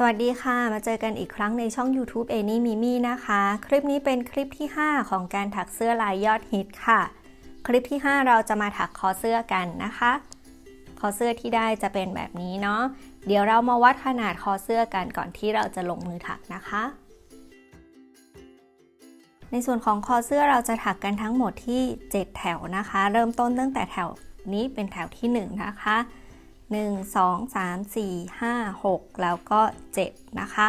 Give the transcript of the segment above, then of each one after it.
สวัสดีค่ะ มาเจอกันอีกครั้งในช่อง YouTube เอนี่มิมี่นะคะ คลิปนี้เป็นคลิปที่ 5 ของการถักเสื้อลายยอดฮิตค่ะ คลิปที่ 5 เราจะมาถักคอเสื้อกันนะคะ คอเสื้อที่ได้จะเป็นแบบนี้เนาะ เดี๋ยวเรามาวัดขนาดคอเสื้อกันก่อนที่เราจะลงมือถักนะคะ ในส่วนของคอเสื้อเราจะถักกันทั้งหมดที่ 7 แถวนะคะ เริ่มต้นตั้งแต่แถวนี้เป็นแถวที่ 1 นะคะ 1 2 3 4 5 6 แล้วก็ 7 นะคะ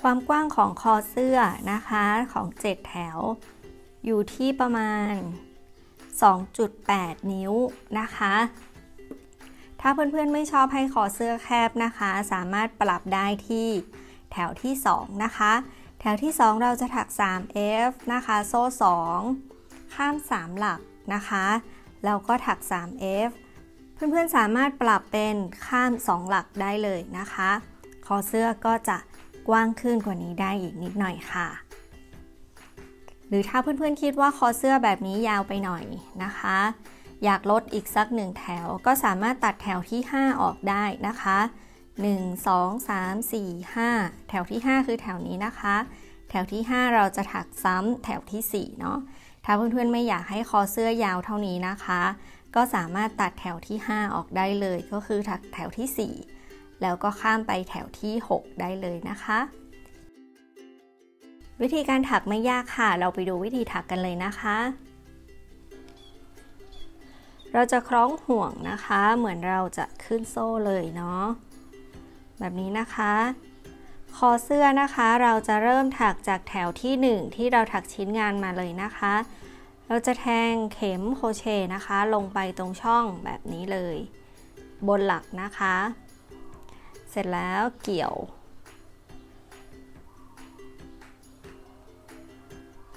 ความกว้างของคอเสื้อนะคะของ 7 แถว อยู่ที่ประมาณ 2.8 นิ้วนะคะ ถ้าเพื่อนๆไม่ชอบให้คอเสื้อแคบนะคะ สามารถปรับได้ที่แถวที่ 2 นะคะ แถวที่ 2 เราจะถัก 3F นะคะ โซ่ 2 ข้าม 3 หลักนะคะ แล้วก็ถัก 3F เพื่อนๆสามารถปรับเป็นข้าม 2 หลักได้เลยนะคะ คอเสื้อก็จะกว้างขึ้นกว่านี้ได้อีกนิดหน่อยค่ะ หรือถ้าเพื่อนๆคิดว่าคอเสื้อแบบนี้ยาวไปหน่อยนะคะ อยากลดอีกสักหนึ่งแถว ก็สามารถตัดแถวที่ 5 ออกได้นะคะ 1 2 3 4 5 แถวที่ 5 คือแถวนี้นะคะ แถวที่ 5 เราจะถักซ้ำแถวที่4เนาะถ้าเพื่อนๆไม่อยากให้คอเสื้อยาวเท่านี้นะคะ ก็สามารถตัดแถวที่ 5 ออกได้เลย ก็คือถักแถวที่ 4 แล้วก็ข้ามไปแถวที่ 6 ได้เลยนะคะ วิธีการถักไม่ยากค่ะ เราไปดูวิธีถักกันเลยนะคะ เราจะคล้องห่วงนะคะ เหมือนเราจะขึ้นโซ่เลยเนาะแบบนี้นะคะคอเสื้อนะคะเราจะเริ่มถักจากแถวที่ 1 ที่เราถักชิ้นงานมาเลยนะคะ เราจะแทงเข็มโครเชต์นะคะ ลงไปตรงช่องแบบนี้เลย บนหลักนะคะ เสร็จแล้วเกี่ยว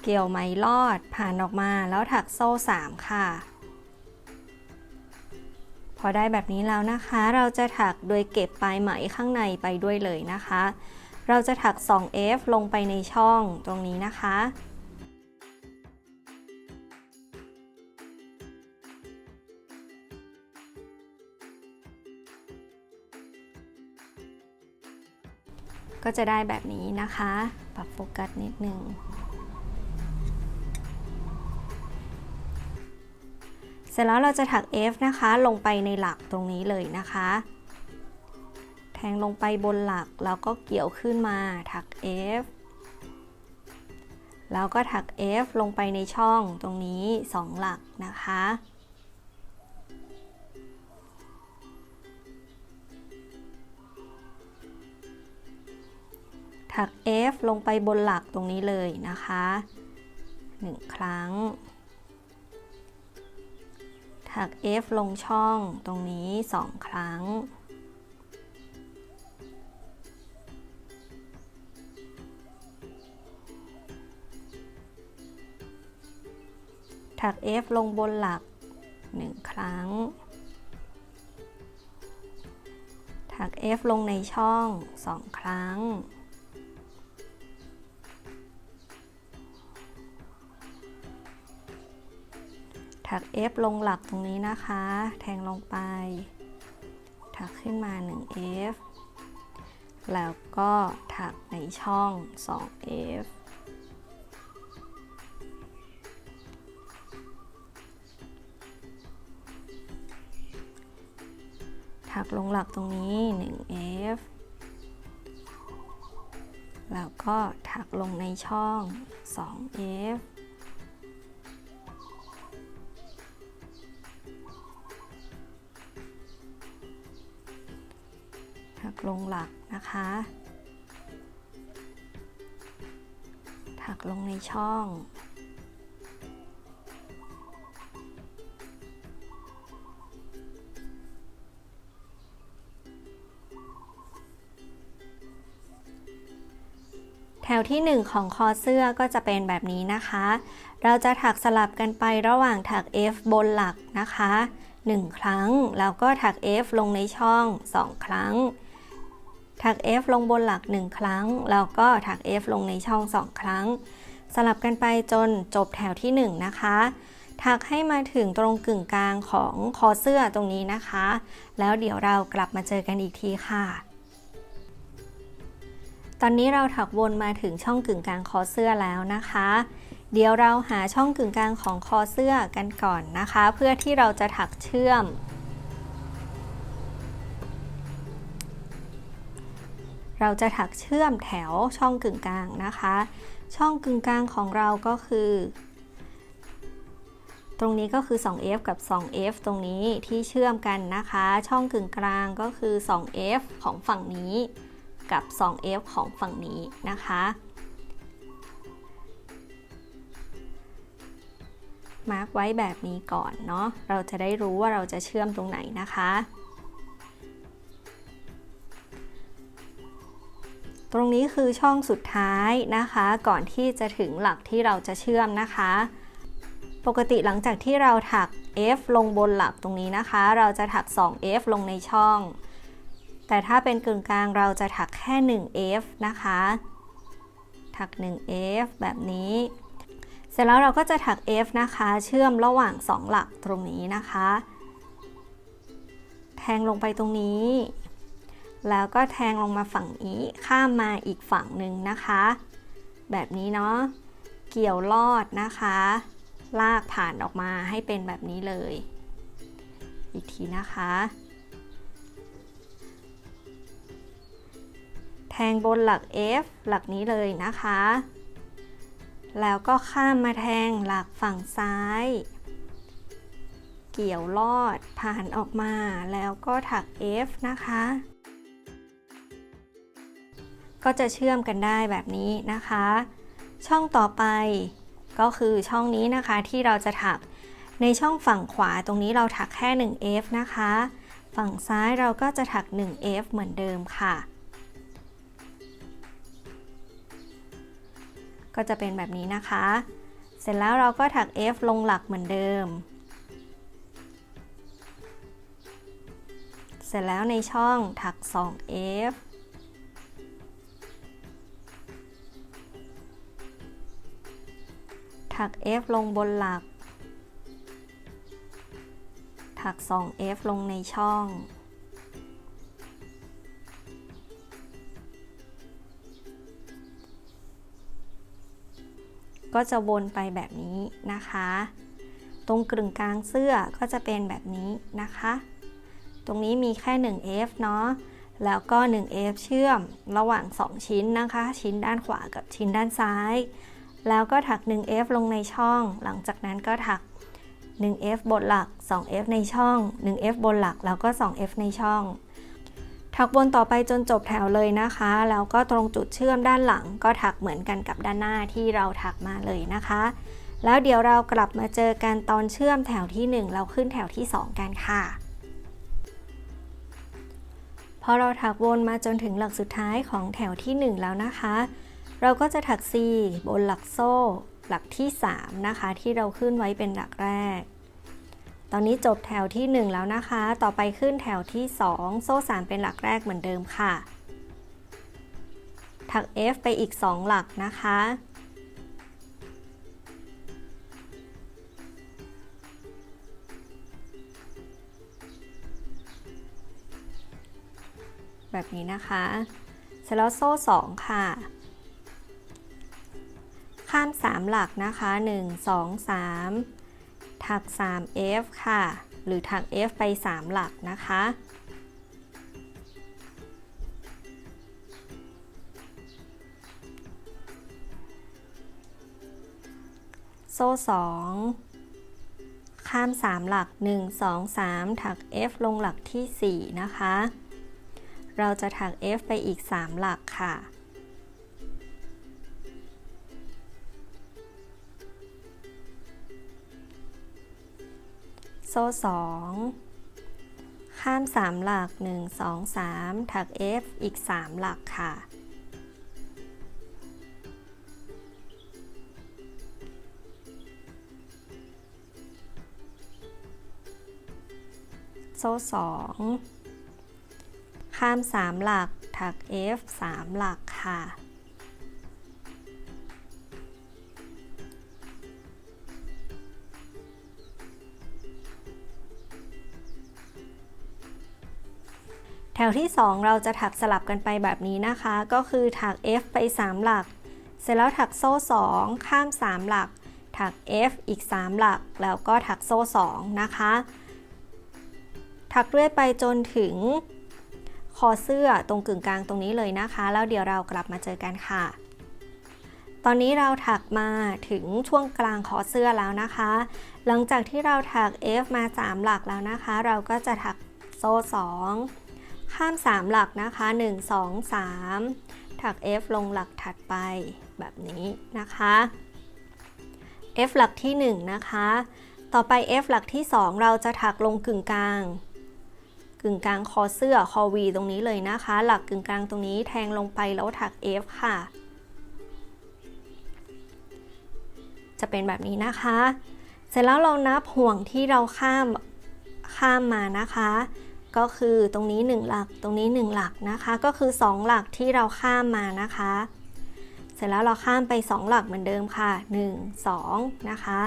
เกี่ยวไหมลอดผ่านออกมาแล้วถักโซ่ 3 ค่ะ พอได้แบบนี้แล้วนะคะ เราจะถักโดยเก็บปลายไหมข้างในไปด้วยเลยนะคะ เราจะถัก 2F ลงไปในช่องตรงนี้นะคะ ก็จะได้แบบนี้นะคะ ปรับโฟกัสนิดนึง เสร็จแล้วเราจะถัก F นะคะ ลงไปในหลักตรงนี้เลยนะคะ แทงลงไปบนหลัก แล้วก็เกี่ยวขึ้นมาถัก F แล้วก็ถัก F ลงไปในช่องตรงนี้ 2 หลักนะคะ ถัก F ลงไปบนหลักตรงนี้เลยนะคะ 1 ครั้ง ถัก F ลงช่องตรงนี้ 2 ครั้ง ถัก F ลงบนหลัก 1 ครั้ง ถัก F ลงในช่อง 2 ครั้ง ถัก F ลงหลักตรงนี้นะคะ แทงลงไป ถักขึ้นมา 1F แล้วก็ถักในช่อง 2F ถักลงหลักตรงนี้ 1F แล้วก็ถักลงในช่อง 2F ลงหลักนะคะ ถักลงในช่อง แถวที่ 1 ของคอเสื้อก็จะเป็นแบบนี้นะคะ เราจะถักสลับกันไประหว่างถัก F บนหลักนะคะ 1 ครั้ง แล้วก็ถัก F ลงในช่อง 2 ครั้ง ถัก F ลงบนหลัก 1 ครั้ง แล้วก็ถัก F ลงในช่อง 2 ครั้ง สลับกันไปจนจบแถวที่ 1 นะคะถักให้มาถึงตรงกึ่งกลางของคอเสื้อตรงนี้นะคะ แล้วเดี๋ยวเรากลับมาเจอกันอีกทีค่ะ ตอนนี้เราถักวนมาถึงช่องกึ่งกลางคอเสื้อแล้วนะคะ เดี๋ยวเราหาช่องกึ่งกลางของคอเสื้อกันก่อนนะคะ เพื่อที่เราจะถักเชื่อม เราจะถักเชื่อมแถวช่องกึ่งกลางนะคะ ช่องกึ่งกลางของเราก็คือ ตรงนี้ก็คือ 2f กับ 2f ตรงนี้ที่เชื่อมกันนะคะ ช่องกึ่งกลางก็คือ 2f ของฝั่งนี้กับ 2f ของฝั่งนี้นะคะ มาร์กไว้แบบนี้ก่อนเนาะ เราจะได้รู้ว่าเราจะเชื่อมตรงไหนนะคะ ตรงนี้คือช่องสุดท้ายนะคะ ก่อนที่จะถึงหลักที่เราจะเชื่อมนะคะ ปกติหลังจากที่เราถัก F ลงบนหลักตรงนี้นะคะ เราจะถัก 2F ลงในช่อง แต่ถ้าเป็นกึ่งกลางเราจะถักแค่ 1F นะคะ ถัก 1F แบบนี้ เสร็จแล้วเราก็จะถัก F นะคะ เชื่อมระหว่าง 2 หลักตรงนี้นะคะ แทงลงไปตรงนี้ แล้วก็แทงลงมาฝั่งนี้ข้ามมาอีกฝั่งหนึ่งนะคะ แบบนี้เนาะเกี่ยวลอดนะคะ ลากผ่านออกมาให้เป็นแบบนี้เลย อีกทีนะคะ แทงบนหลัก F หลักนี้เลยนะคะ แล้วก็ข้ามมาแทงหลักฝั่งซ้าย เกี่ยวลอดผ่านออกมาแล้วก็ถัก F นะคะ ก็จะเชื่อมกันได้แบบนี้นะคะ ช่องต่อไปก็คือช่องนี้นะคะที่เราจะถักในช่องฝั่งขวาตรงนี้เราถักแค่ 1F นะคะ ฝั่งซ้ายเราก็จะถัก 1F เหมือนเดิมค่ะ ก็จะเป็นแบบนี้นะคะ เสร็จแล้วเราก็ถัก F ลงหลักเหมือนเดิม เสร็จแล้วในช่องถัก 2F ถัก F ลงบนหลัก ถัก 2F ลงในช่อง ก็จะวนไปแบบนี้นะคะ ตรงกึ่งกลางเสื้อก็จะเป็นแบบนี้นะคะ ตรงนี้มีแค่ 1F เนาะแล้วก็ 1F เชื่อมระหว่าง 2 ชิ้นนะคะ ชิ้นด้านขวากับชิ้นด้านซ้าย แล้วก็ถัก 1F ลงในช่อง หลังจากนั้นก็ถัก 1F บนหลัก 2F ในช่อง 1F บนหลัก แล้วก็ 2F ในช่อง ถักวนต่อไปจนจบแถวเลยนะคะ แล้วก็ตรงจุดเชื่อมด้านหลัง ก็ถักเหมือนกันกับด้านหน้าที่เราถักมาเลยนะคะ แล้วเดี๋ยวเรากลับมาเจอกันตอนเชื่อมแถวที่ 1 เราขึ้นแถวที่ 2 กันค่ะพอเราถักวนมาจนถึงหลักสุดท้ายของแถวที่ 1 แล้วนะคะ เราก็จะถัก C บนหลักโซ่ หลักที่ 3 นะคะ ที่เราขึ้นไว้เป็นหลักแรก ตอนนี้จบแถวที่ 1 แล้วนะคะ ต่อไปขึ้นแถวที่ 2 โซ่ 3 เป็นหลักแรกเหมือนเดิมค่ะ ถัก F ไปอีก 2 หลักนะคะแบบนี้นะคะ เสร็จแล้วโซ่ 2 ค่ะ ข้าม 3 หลักนะคะ 1 2 3 ถัก 3F ค่ะ หรือถัก F ไป 3 หลักนะคะ โซ่ 2ข้าม 3 หลัก 1 2 3 ถัก F ลงหลักที่ 4 นะคะ เราจะถัก F ไปอีก 3 หลักค่ะ โซ่2ข้าม3หลัก1 2 3ถัก F อีก3หลักค่ะ โซ่2ข้าม3หลักถัก F 3หลักค่ะ แถวที่ 2 เราจะถักสลับกันไปแบบนี้นะคะ ก็คือถัก F ไป 3 หลัก เสร็จแล้วถักโซ่ 2 ข้าม 3 หลัก ถัก F อีก 3 หลัก แล้วก็ถักโซ่ 2 นะคะ ถักเรื่อยไปจนถึงคอเสื้อตรงกึ่งกลางตรงนี้เลยนะคะ แล้วเดี๋ยวเรากลับมาเจอกันค่ะ ตอนนี้เราถักมาถึงช่วงกลางคอเสื้อแล้วนะคะ หลังจากที่เราถัก F มา 3 หลักแล้วนะคะ เราก็จะถักโซ่ 2 ข้าม 3 หลักนะคะ 1 2 3 ถัก F ลงหลักถัดไปแบบนี้นะคะ F หลักที่ 1 นะคะ ต่อไป F หลักที่ 2 เราจะถักลงกึ่งกลาง กึ่งกลางคอเสื้อคอ V ตรงนี้เลยนะคะ หลักกึ่งกลางตรงนี้แทงลงไปแล้วถัก F ค่ะ จะเป็นแบบนี้นะคะ เสร็จแล้วเรานับห่วงที่เราข้ามข้ามมานะคะ ก็คือตรงนี้ 1 หลักตรงนี้ 1 หลักนะคะ ก็คือ 2 หลักที่เราข้ามมานะคะ เสร็จแล้วเราข้ามไป 2 หลักเหมือนเดิมค่ะ 1 2 นะคะ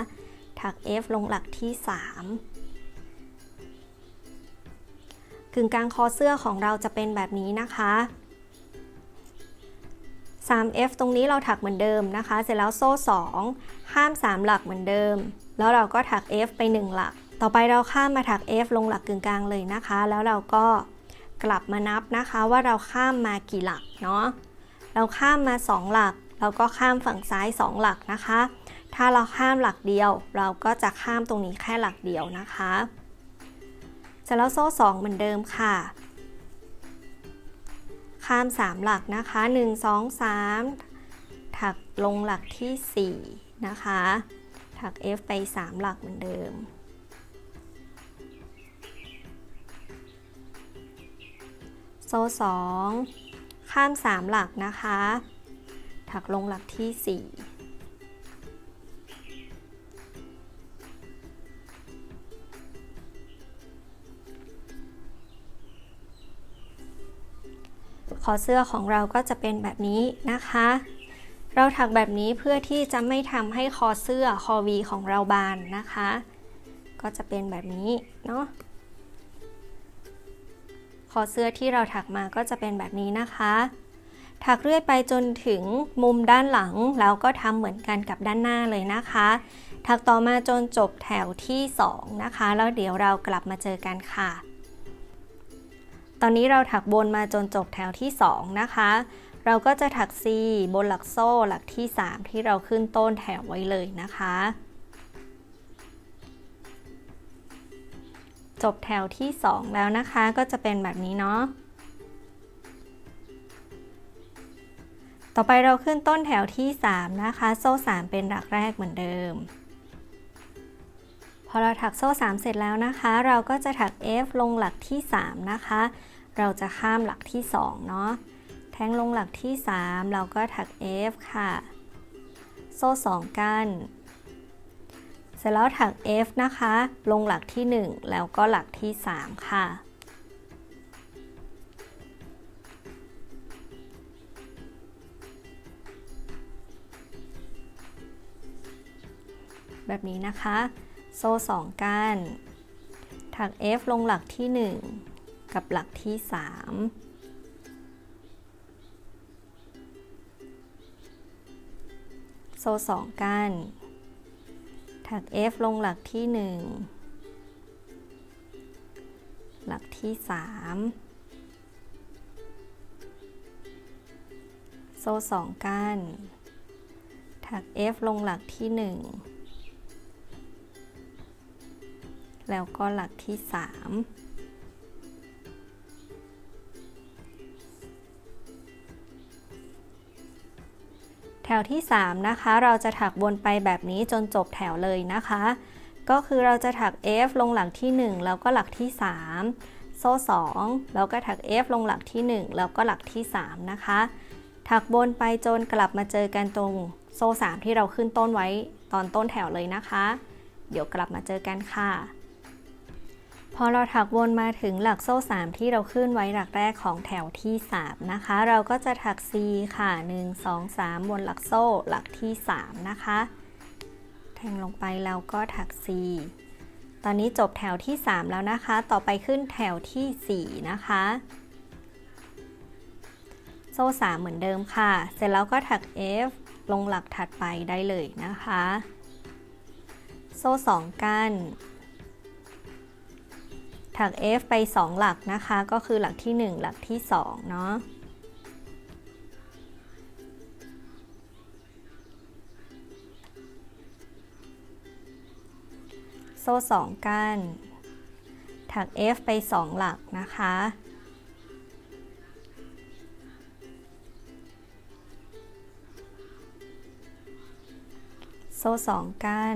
ถัก F ลงหลักที่ 3 กึ่งกลางคอเสื้อของเราจะเป็นแบบนี้นะคะ 3F ตรงนี้เราถักเหมือนเดิมนะคะ เสร็จแล้วโซ่ 2 ข้าม 3 หลักเหมือนเดิม แล้วเราก็ถัก F ไป 1 หลัก ต่อไปเราข้ามมาถัก F ลงหลักกึ่งกลางเลยนะคะ แล้วเราก็กลับมานับนะคะว่าเราข้ามมากี่หลักเนาะเราข้ามมา 2 หลัก เราก็ข้ามฝั่งซ้าย 2 หลักนะคะ ถ้าเราข้ามหลักเดียว เราก็จะข้ามตรงนี้แค่หลักเดียวนะคะเสร็จแล้วโซ่ 2 เหมือนเดิมค่ะ ข้าม 3 หลักนะคะ 1 2 3 ถักลงหลักที่ 4 นะคะ ถัก F ไป 3 หลักเหมือนเดิม โซ่2ข้าม 3 หลักนะคะ ถักลงหลักที่ 4คอเสื้อของเราก็จะเป็นแบบนี้นะคะ เราถักแบบนี้เพื่อที่จะไม่ทำให้คอเสื้อคอวีของเราบานนะคะ ก็จะเป็นแบบนี้เนาะ อเสื้อที่เราถักมาก็จะเป็นแบบนี้นะคะ ถักเรื่อยไปจนถึงมุมด้านหลังแล้วก็ทำเหมือนกันกับด้านหน้าเลยนะคะ ถักต่อมาจนจบแถวที่ 2 นะคะ แล้วเดี๋ยวเรากลับมาเจอกันค่ะ ตอนนี้เราถักบนมาจนจบแถวที่ 2 นะคะ เราก็จะถัก C บนหลักโซ่หลักที่ 3 ที่เราขึ้นต้นแถวไว้เลยนะคะ จบแถวที่ 2 แล้วนะคะก็จะเป็นแบบนี้เนาะต่อไปเราขึ้นต้นแถวที่ 3 นะคะ โซ่ 3 เป็นหลักแรกเหมือนเดิม พอเราถักโซ่ 3 เสร็จแล้วนะคะ เราก็จะถัก F ลงหลักที่ 3 นะคะ เราจะข้ามหลักที่ 2 เนาะแทงลงหลักที่ 3 เราก็ถัก F ค่ะ โซ่ 2 กัน เสร็จแล้วถัก F นะคะ ลงหลักที่ 1 แล้วก็หลักที่ 3 ค่ะ แบบนี้นะคะ โซ่ 2ก้านถัก F ลงหลักที่ 1 กับหลักที่ 3โซ่2ก้าน ถัก F ลงหลักที่ 1 หลักที่ 3 โซ่2ก้าน ถัก F ลงหลักที่ 1 แล้วก็หลักที่ 3 แถวที่ 3 นะคะ เราจะถักวนไปแบบนี้จนจบแถวเลยนะคะ ก็คือเราจะถัก F ลงหลักที่ 1 แล้วก็หลักที่ 3 โซ่ 2 แล้วก็ถัก F ลงหลักที่ 1 แล้วก็หลักที่ 3 นะคะ ถักบนไปจนกลับมาเจอกันตรงโซ่ 3 ที่เราขึ้นต้นไว้ตอนต้นแถวเลยนะคะ เดี๋ยวกลับมาเจอกันค่ะ พอเราถักวนมาถึงหลักโซ่ 3 ที่เราขึ้นไว้หลักแรกของแถวที่ 3 นะคะ เราก็จะถัก C ค่ะ 1 2 3บนหลักโซ่หลักที่ 3 นะคะ แทงลงไปแล้วก็ถัก C ตอนนี้จบแถวที่ 3 แล้วนะคะ ต่อไปขึ้นแถวที่ 4 นะคะ โซ่ 3 เหมือนเดิมค่ะ เสร็จแล้วก็ถัก F ลงหลักถัดไปได้เลยนะคะ โซ่ 2 กัน ถัก F ไป 2 หลักนะคะ ก็คือหลักที่ 1 หลักที่ 2 เนาะโซ่2กันถัก F ไป 2 หลักนะคะโซ่2กัน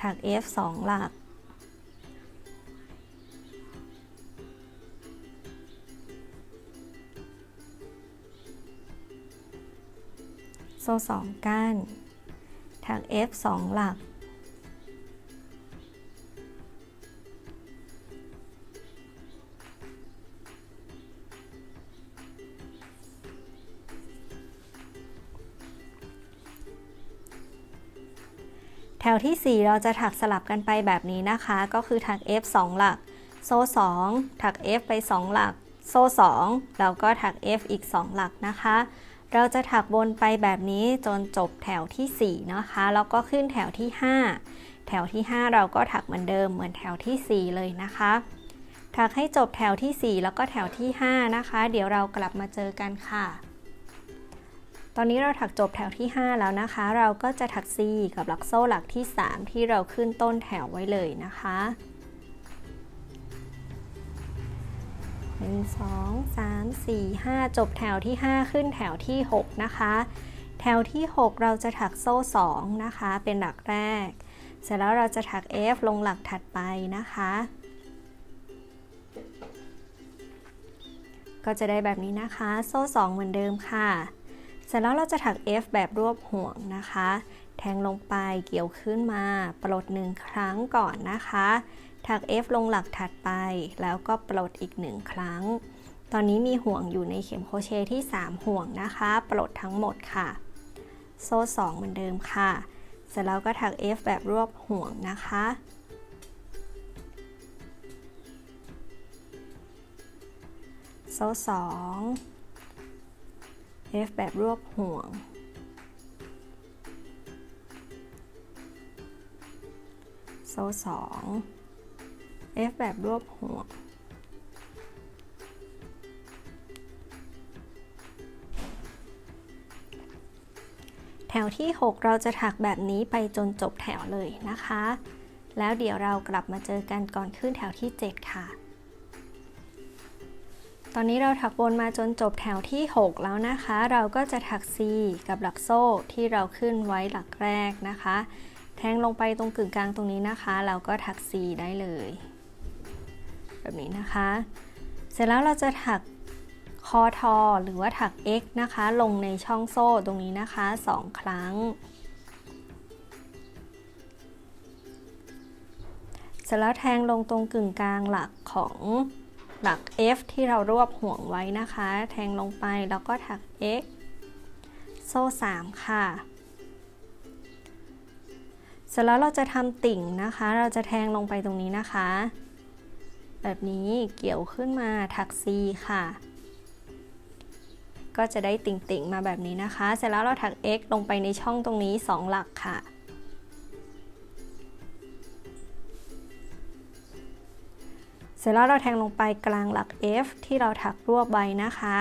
ถัก F 2 หลัก โซ่2ก้านถัก F 2 หลัก แถวที่ 4 เราจะถักสลับกันไปแบบนี้นะคะ ก็คือถัก F 2 หลัก โซ่ 2 ถัก F ไป 2 หลัก โซ่ 2 แล้วก็ถัก F อีก 2 หลักนะคะ เราจะถักวนไปแบบนี้จนจบแถวที่ 4 นะคะ แล้วก็ขึ้นแถวที่ 5 แถวที่ 5 เราก็ถักเหมือนเดิมเหมือนแถวที่ 4 เลยนะคะ ถักให้จบแถวที่ 4 แล้วก็แถวที่ 5 นะคะ เดี๋ยวเรากลับมาเจอกันค่ะ ตอนนี้เราถักจบแถวที่ 5 แล้วนะคะ เราก็จะถัก C กับหลักโซ่หลักที่ 3 ที่เราขึ้นต้นแถวไว้เลยนะคะ 1 2 3 4 5จบแถวที่ 5 ขึ้นแถวที่ 6 นะคะ แถวที่ 6 เราจะถักโซ่ 2 นะคะ เป็นหลักแรก เสร็จแล้วเราจะถัก F ลงหลักถัดไปนะคะ ก็จะได้แบบนี้นะคะ โซ่ 2 เหมือนเดิมค่ะ เสร็จแล้วเราจะถัก F แบบรวบห่วงนะคะ แทงลงไปเกี่ยวขึ้นมาปลดหนึ่งครั้งก่อนนะคะ ถัก F ลงหลักถัดไป แล้วก็ปลดอีกหนึ่งครั้ง ตอนนี้มีห่วงอยู่ในเข็มโครเชต์ที่ 3 ห่วงนะคะ ปลดทั้งหมดค่ะ โซ่ 2 เหมือนเดิมค่ะ เสร็จแล้วก็ถัก F แบบรวบห่วงนะคะโซ่2 F แบบรวบห่วง โซ่2 F แบบรวบห่วแถวที่ 6 เราจะถักแบบนี้ไปจนจบแถวเลยนะคะ แล้วเดี๋ยวเรากลับมาเจอกันก่อนขึ้นแถวที่ 7 ค่ะ ตอนนี้เราถักวนมาจนจบแถวที่ 6 แล้วนะคะ เราก็จะถัก C กับหลักโซ่ที่เราขึ้นไว้หลักแรกนะคะ แทงลงไปตรงกึ่งกลางตรงนี้นะคะ เราก็ถัก C ได้เลย แบบนี้นะคะ เสร็จแล้วเราจะถักคอทอหรือว่าถัก X นะคะ ลงในช่องโซ่ตรงนี้นะคะ 2 ครั้ง เสร็จแล้วแทงลงตรงกึ่งกลางหลักของหลัก F ที่เรารวบห่วงไว้นะคะ แทงลงไปแล้วก็ถัก X โซ่ 3 ค่ะ เสร็จแล้วเราจะทำติ่งนะคะ เราจะแทงลงไปตรงนี้นะคะ แบบนี้เกี่ยวขึ้นมาถัก C ค่ะ ก็จะได้ติ่งๆมาแบบนี้นะคะ เสร็จแล้วเราถัก X ลงไปในช่องตรงนี้ 2 หลักค่ะ เสร็จแล้วเราแทงลงไปกลางหลัก F ที่เราถักรวบไว้นะคะ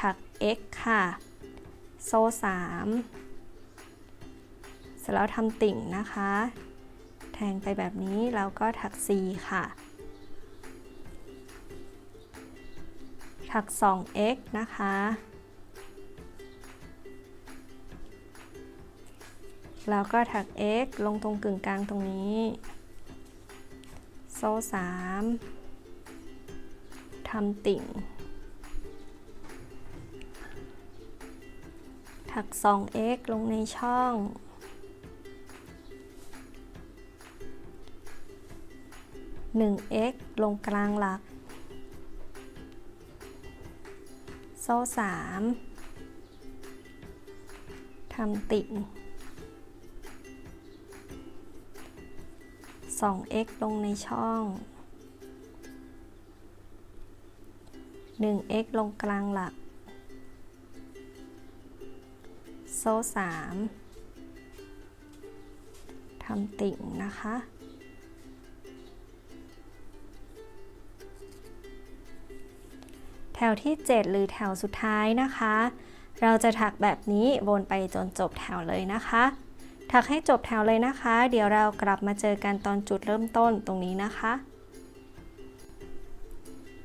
ถัก X ค่ะ โซ่ 3 เสร็จแล้วทำติ่งนะคะ แทงไปแบบนี้แล้วก็ถัก C ค่ะ ถัก 2x นะคะ แล้วก็ถัก x ลงตรงกึ่งกลางตรงนี้ โซ่3ทำติ่ง ถัก 2x ลงในช่อง 1x ลงกลางหลัก โซ่สามทำติ่ง 2x ลงในช่อง 1x ลงกลางหลัก โซ่สามทำติ่งนะคะ วที่ 7 หรือแถวสุดท้ายนะคะ เราจะถักแบบนี้วนไปจนจบแถวเลยนะคะ ถักให้จบแถวเลยนะคะ เดี๋ยวเรากลับมาเจอกันตอนจุดเริ่มต้นตรงนี้นะคะ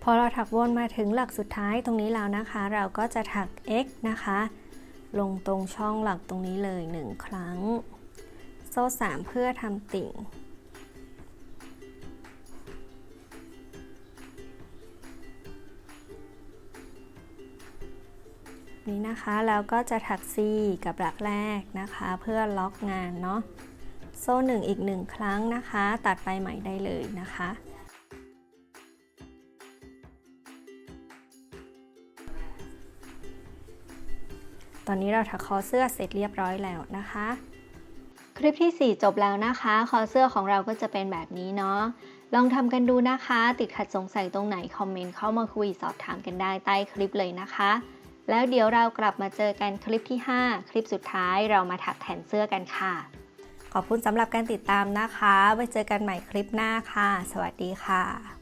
พอเราถักวนมาถึงหลักสุดท้ายตรงนี้แล้วนะคะ เราก็จะถัก x นะคะ ลงตรงช่องหลักตรงนี้เลย 1 ครั้ง โซ่ 3 เพื่อทำติ่ง นี้นะคะแล้วก็จะถัก C กับหลักแรกนะคะ เพื่อล็อกงานเนาะโซ่หนึ่งอีกหนึ่งครั้งนะคะ ตัดไปใหม่ได้เลยนะคะ ตอนนี้เราถักคอเสื้อเสร็จเรียบร้อยแล้วนะคะ คลิปที่ 4 จบแล้วนะคะ คอเสื้อของเราก็จะเป็นแบบนี้เนาะลองทำกันดูนะคะ ติดขัดสงสัยตรงไหน คอมเมนต์เข้ามาคุยสอบถามกันได้ใต้คลิปเลยนะคะ แล้วเดี๋ยวเรากลับมาเจอกันคลิปที่ 5 คลิปสุดท้ายเรามาถักแขนเสื้อกันค่ะ ขอบคุณสำหรับการติดตามนะคะ ไว้เจอกันใหม่คลิปหน้าค่ะ สวัสดีค่ะ